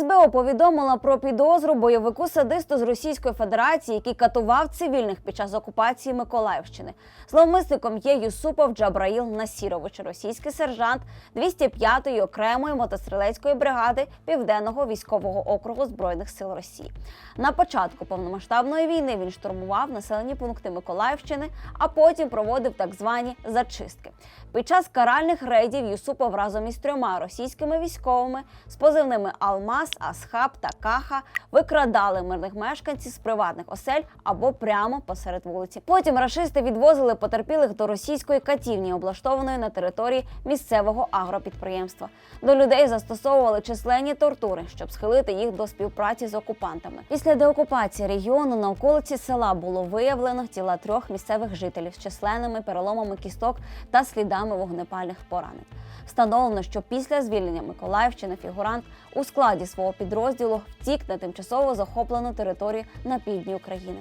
СБУ повідомила про підозру бойовику садисту з Російської Федерації, який катував цивільних під час окупації Миколаївщини. Зловмисником є Юсупов Джабраїл Насірович, російський сержант 205-ї окремої мотострілецької бригади Південного військового округу збройних сил Росії. На початку повномасштабної війни він штурмував населені пункти Миколаївщини, а потім проводив так звані зачистки. Під час каральних рейдів Юсупов разом із трьома російськими військовими з позивними Алмаз, Асхаб та Каха викрадали мирних мешканців з приватних осель або прямо посеред вулиці. Потім рашисти відвозили потерпілих до російської катівні, облаштованої на території місцевого агропідприємства. До людей застосовували численні тортури, щоб схилити їх до співпраці з окупантами. Після деокупації регіону на околиці села було виявлено тіла трьох місцевих жителів з численними переломами кісток та слідами вогнепальних поранень. Встановлено, що після звільнення Миколаївщини фігурант у складі свого підрозділу втік на тимчасово захоплену територію на півдні України.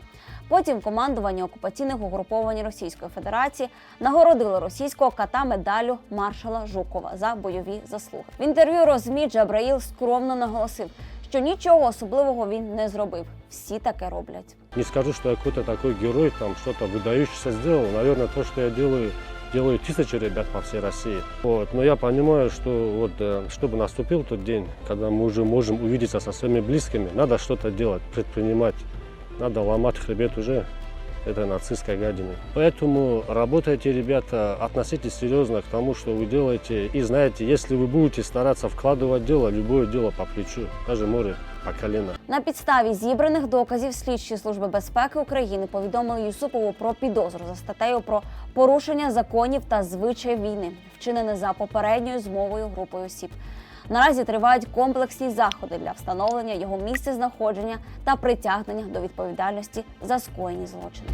Потім командування окупаційних угруповань Російської Федерації нагородило російського ката медаллю маршала Жукова за бойові заслуги. В інтерв'ю Розмі Джабраїл скромно наголосив, що нічого особливого він не зробив. Всі таке роблять. Не скажу, что я какой-то такой герой, там что-то выдающееся сделал. Наверное, то, что я делаю, делают тысячи ребят по всей России. Вот. Но я понимаю, что вот, э, чтобы наступил тот день, когда мы уже можем увидеться со своими близкими, надо что-то делать, предпринимать. Надо ломать хребет уже этой нацистской гадины. Поэтому работайте, ребята, относитесь серьезно к тому, что вы делаете. И знаете, если вы будете стараться вкладывать в дело, любое дело по плечу, даже море по колено. На підставі зібраних доказів слідчі служби безпеки України повідомили Юсупову про підозру за статтею про порушення законів та звичаїв війни, вчинене за попередньою змовою групою осіб. Наразі тривають комплексні заходи для встановлення його місця знаходження та притягнення до відповідальності за скоєні злочини.